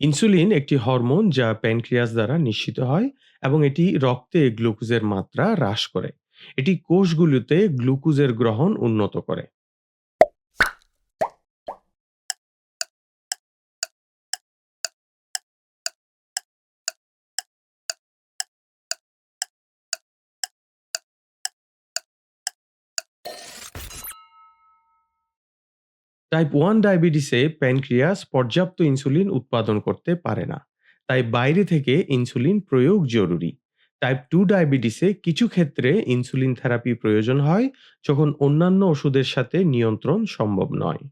Insulin একটি hormone যা pancreas দ্বারা নিঃসৃত হয় এবং এটি রক্তে গ্লুকোজের মাত্রা হ্রাস করে। এটি কোষগুলোতে গ্লুকোজের গ্রহণ উন্নত করে। টাইপ ওয়ান ডায়াবেটিসে প্যানক্রিয়াস পর্যাপ্ত ইনসুলিন উৎপাদন করতে পারে না। তাই বাইরে থেকে ইনসুলিন প্রয়োগ জরুরি। টাইপ টু ডায়াবেটিসে কিছু ক্ষেত্রে ইনসুলিন থেরাপি প্রয়োজন হয়, যখন অন্যান্য ওষুধের সাথে নিয়ন্ত্রণ সম্ভব নয়।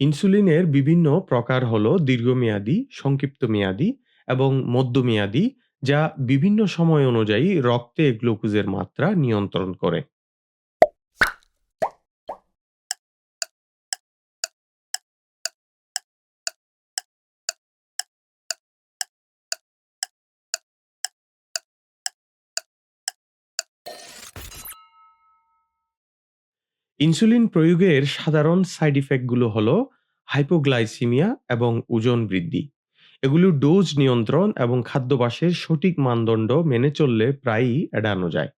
ইনসুলিনের বিভিন্ন প্রকার হল দীর্ঘমেয়াদী, সংক্ষিপ্ত মেয়াদী এবং মধ্যমেয়াদী যা বিভিন্ন সময় অনুযায়ী রক্তে গ্লুকোজের মাত্রা নিয়ন্ত্রণ করে। ইনসুলিন প্রয়োগের সাধারণ সাইড ইফেক্টগুলো হলো হাইপোগ্লাইসিমিয়া এবং ওজন বৃদ্ধি। এগুলো ডোজ নিয়ন্ত্রণ এবং খাদ্যাভ্যাসের সঠিক মানদণ্ড মেনে চললে প্রায়ই এড়ানো যায়।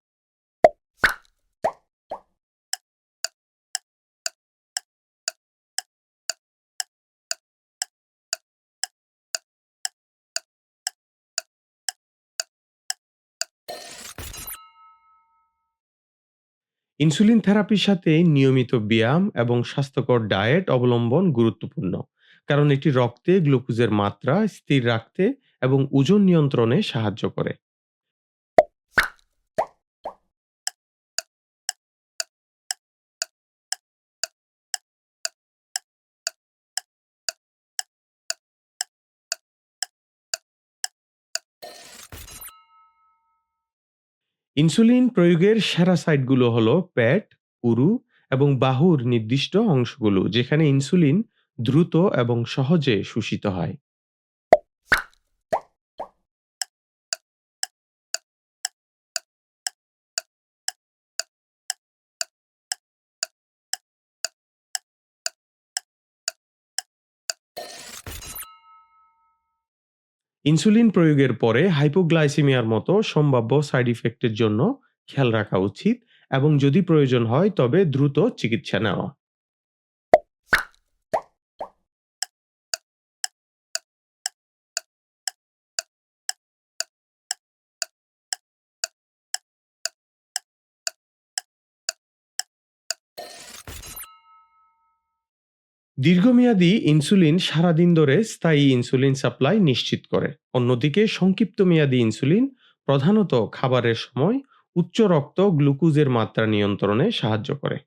ইনসুলিন থেরাপির সাথে নিয়মিত ব্যায়াম এবং স্বাস্থ্যকর ডায়েট অবলম্বন গুরুত্বপূর্ণ, কারণ এটি রক্তে গ্লুকোজের মাত্রা স্থির রাখতে এবং ওজন নিয়ন্ত্রণে সাহায্য করে। ইনসুলিন প্রয়োগের সেরা সাইটগুলো হলো পেট উরু এবং বাহুর নির্দিষ্ট অংশগুলো, যেখানে ইনসুলিন দ্রুত এবং সহজে শোষিত হয়। ইনসুলিন প্রয়োগের পরে হাইপোগ্লাইসিমিয়ার মতো সম্ভাব্য সাইড ইফেক্টের জন্য খেয়াল রাখা উচিত এবং যদি প্রয়োজন হয় তবে দ্রুত চিকিৎসা নেওয়া। দীর্ঘমেয়াদী ইনসুলিন সারাদিন ধরে স্থায়ী ইনসুলিন সাপ্লাই নিশ্চিত করে। অন্যদিকে সংক্ষিপ্ত মেয়াদী ইনসুলিন প্রধানত খাবারের সময় উচ্চ রক্ত গ্লুকোজের মাত্রা নিয়ন্ত্রণে সাহায্য করে।